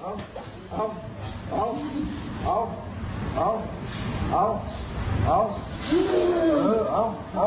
เอาเอาเอาเอาเอาเอาเอา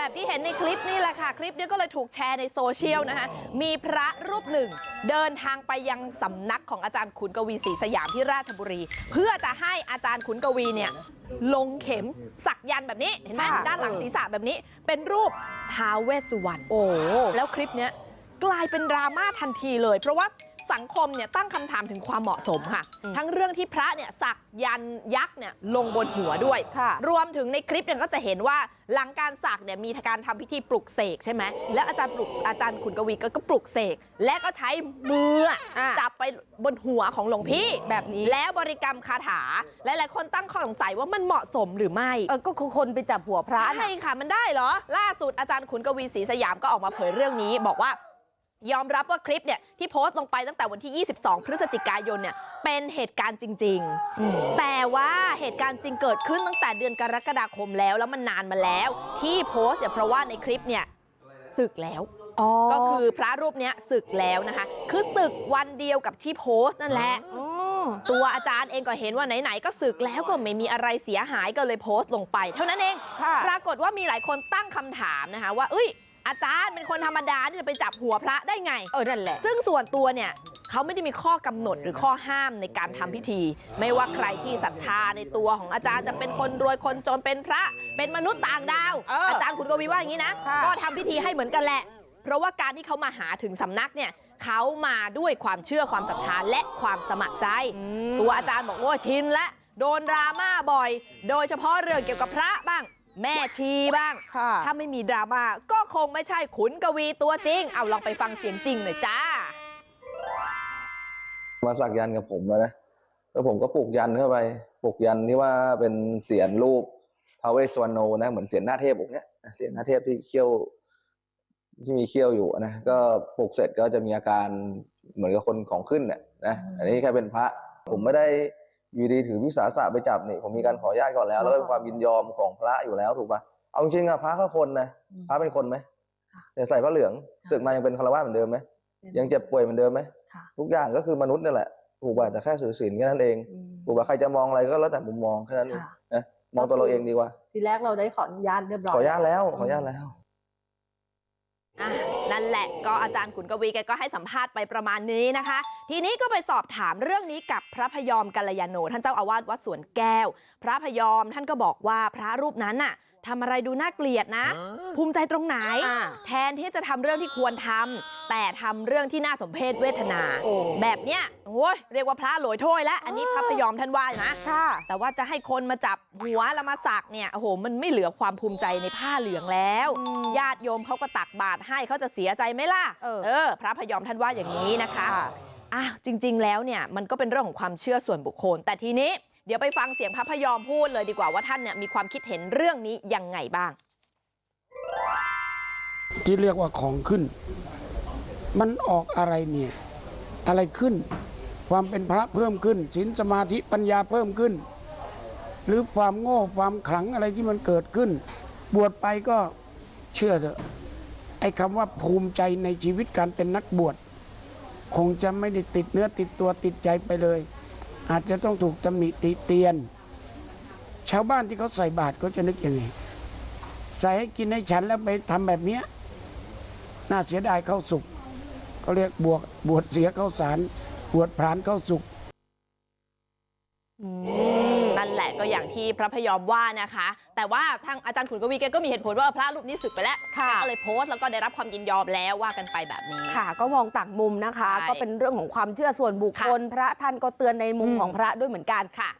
แบบที่เห็นในคลิปนี่แหละค่ะคลิปนี้ก็เลยถูกแชร์ในโซเชียลนะคะมีพระรูปหนึ่งเดินทางไปยังสำนักของอาจารย์ขุนกวีศรีสยามที่ราชบุรี เพื่อจะให้อาจารย์ขุนกวีเนี่ยลงเข็มสักยันต์แบบนี้เห็นไหมค่ะด้านหลังศีรษะแบบนี้ เป็นรูปท้าวเวสสุวรรณโอ้แล้วคลิปเนี้ยกลายเป็นดราม่าทันทีเลย เพราะว่า สังคมเนี่ยตั้งคำถามถึงความเหมาะสมค่ะทั้งเรื่องที่พระเนี่ยสักยันต์ยักษ์เนี่ยลงบนหัวด้วยค่ะรวมถึงในคลิปเนี่ยก็จะเห็นว่าหลังการสักเนี่ยมีการทำพิธีปลุกเสกใช่ไหมแล้วอาจารย์ปลุกอาจารย์ขุนกวีก็ก็ปลุกเสกและก็ใช้มืออะอะจับไปบนหัวของหลวงพี่แบบนี้แล้วบริกรรมคาถาหลายๆคนตั้งข้อสงสัยว่ามันเหมาะสมหรือไม่เออก็คือคนไปจับหัวพระใช่น่ะค่ะมันได้เหรอ ล่าสุดอาจารย์ขุนกวีศรีสยามก็ออกมาเผยเรื่องนี้ บอกว่ายอม รับว่าคลิปเนี่ยที่โพสต์ลงไปตั้งแต่วันที่22พฤศจิกายนเนี่ยเป็นเหตุการณ์จริงๆแต่ว่าเหตุการณ์จริงเกิดขึ้นตั้งแต่เดือนกรกฎาคมแล้วแล้วมันนานมาแล้วที่โพสต์เนี่ยเพราะว่าในคลิปเนี่ยศึกแล้วอ๋อก็คือพระรูปเนี้ยศึกแล้วนะคะคือศึกวันเดียวกับที่โพสต์นั่นแหละอ๋อตัวอาจารย์เองก็เห็นว่าไหนๆก็ศึกแล้วก็ไม่มีอะไรเสียหายก็เลยโพสต์ลงไปเท่านั้นเองค่ะปรากฏว่ามีหลายคนตั้งคำถามนะคะว่าเอ้ยอาจารย์เป็นคนธรรมดาที่จะไปจับหัวพระได้ไงเออนั่นแหละซึ่งส่วนตัวเนี่ยเขาไม่ได้มีข้อกำหนดหรือข้อห้ามในการทำพิธี ไม่ว่าใครที่ศรัทธาในตัวของอาจารย์จะเป็นคนรวยคนจนเป็นพระ เป็นมนุษย์ต่างดาวเอออจารย์คุณกวีว่าอย่างนี้นะค่ะก็ทำพิธีให้เหมือนกันแหละ เพราะว่าการที่เขามาหาถึงสำนักเนี่ยเขามาด้วยความเชื่อความศรัทธาและความสมัครใจอืมตัวอาจารย์บอกว่าชินและโดนดราม่าบ่อย โดยเฉพาะเรื่องเกี่ยวกับพระบ้าง แม่ชีบ้างค่ะถ้าไม่มีดราม่าก็ คงไม่ใช่ขุนกวีตัวจริง เอาลองไปฟังเสียงจริงหน่อยจ้า มาสักยันต์กับผมนะแล้วผมก็ปลูกยันต์เข้าไปปลูกยันต์ที่ว่าเป็นเสียนรูปทาวเวสวรรณโนนะเหมือนเสียนหน้าเทพองค์เนี้ยเสียนหน้าเทพที่เขี้ยว ที่มีเขี้ยวอยู่นะก็ปลูกเสร็จก็จะมีอาการเหมือนกับคนของขึ้นเนี่ยนะอันนี้แค่เป็นพระ ผมไม่ได้อยู่ดีถือวิสาสะไปจับนี่ผมมีการขออนุญาตก่อนแล้ว แล้วก็เป็นความยินยอมของพระอยู่แล้วถูกปะ เอาจริงๆอะพระก็คนนะพระเป็นคนไหมยังใส่ผ้าเหลืองศึกมายังเป็นคารวะเหมือนเดิมไหมยังเจ็บป่วยเหมือนเดิมไหมค่ะทุกอย่างก็คือมนุษย์นี่แหละถูกป่ะแต่แค่สื่อศีลแค่นั้นเองถูกป่ะใครจะมองอะไรก็แล้วแต่มุมมองแค่นั้นเองค่ะ นะมองตัวเราเองดีกว่า ทีแรกเราได้ขออนุญาตเรียบร้อย ขออนุญาตแล้วขออนุญาตแล้ว อะนั่นแหละก็อาจารย์ขุนกวีแกก็ให้สัมภาษณ์ไปประมาณนี้นะคะ ทีนี้ก็ไปสอบถามเรื่องนี้กับพระพยอมกัลยาโนท่านเจ้าอาวาสวัดสวนแก้ว พระพยอมท่านก็บอกว่าพระรูปนั้นน่ะ ทำอะไรดูน่าเกลียดนะภูมิใจตรงไหนอ่าแทนที่จะทำเรื่องที่ควรทำแต่ทำเรื่องที่น่าสมเพชเวทนาโอ้แบบเนี้ยโอ้ยเรียกว่าพระโหลอยถ้วยแล้ว อันนี้พระพยอมท่านว่านะค่ะแต่ว่าจะให้คนมาจับหัวแล้วมาสักเนี่ยโอ้โหมันไม่เหลือความภูมิใจในผ้าเหลืองแล้วอืมญาติโยมเขาก็ตักบาตรให้เขาจะเสียใจไหมล่ะเออ พระพยอมท่านว่าอย่างนี้นะคะค่ะอ้าวจริง ๆ แล้วเนี่ยมันก็เป็นเรื่องของความเชื่อส่วนบุคคล แต่ทีนี้เดี๋ยวไปฟังเสียงพระพยอมพูดเลยดีกว่าว่าท่านเนี่ยมีความคิดเห็นเรื่องนี้ยังไงบ้าง ที่เรียกว่าของขึ้น มันออกอะไรเนี่ย อะไรขึ้น ความเป็นพระเพิ่มขึ้นศีลสมาธิปัญญาเพิ่มขึ้น หรือความโง่ความขลังอะไรที่มันเกิดขึ้น บวชไปก็เชื่อเถอะไอ้คำว่าภูมิใจในชีวิตการเป็นนักบวช คงจะไม่ได้ติดเนื้อติดตัวติดใจไปเลย อาจจะต้องถูกตำหนิติเตียน ชาวบ้านที่เขาใส่บาตรเขาจะนึกยังไง ใส่ให้กินให้ฉันแล้วไปทำแบบเนี้ยน่าเสียดายเข้าสุกเขาเรียกบวกบวชเสียเข้าสารบวชพรานเข้าสุก นั่นแหละ ก็อย่างที่พระพยอมว่านะคะ แต่ว่าทางอาจารย์ขุนกวีแกก็มีเหตุผลว่าพระรูปนี้สึกไปแล้วค่ะแกก็เลยโพสต์แล้วก็ได้รับความยินยอมแล้วว่ากันไปแบบนี้ค่ะ ก็มองต่างมุมนะคะใช่ก็เป็นเรื่องของความเชื่อส่วนบุคคล พระท่านก็เตือนในมุมอืมของพระด้วยเหมือนกันค่ะ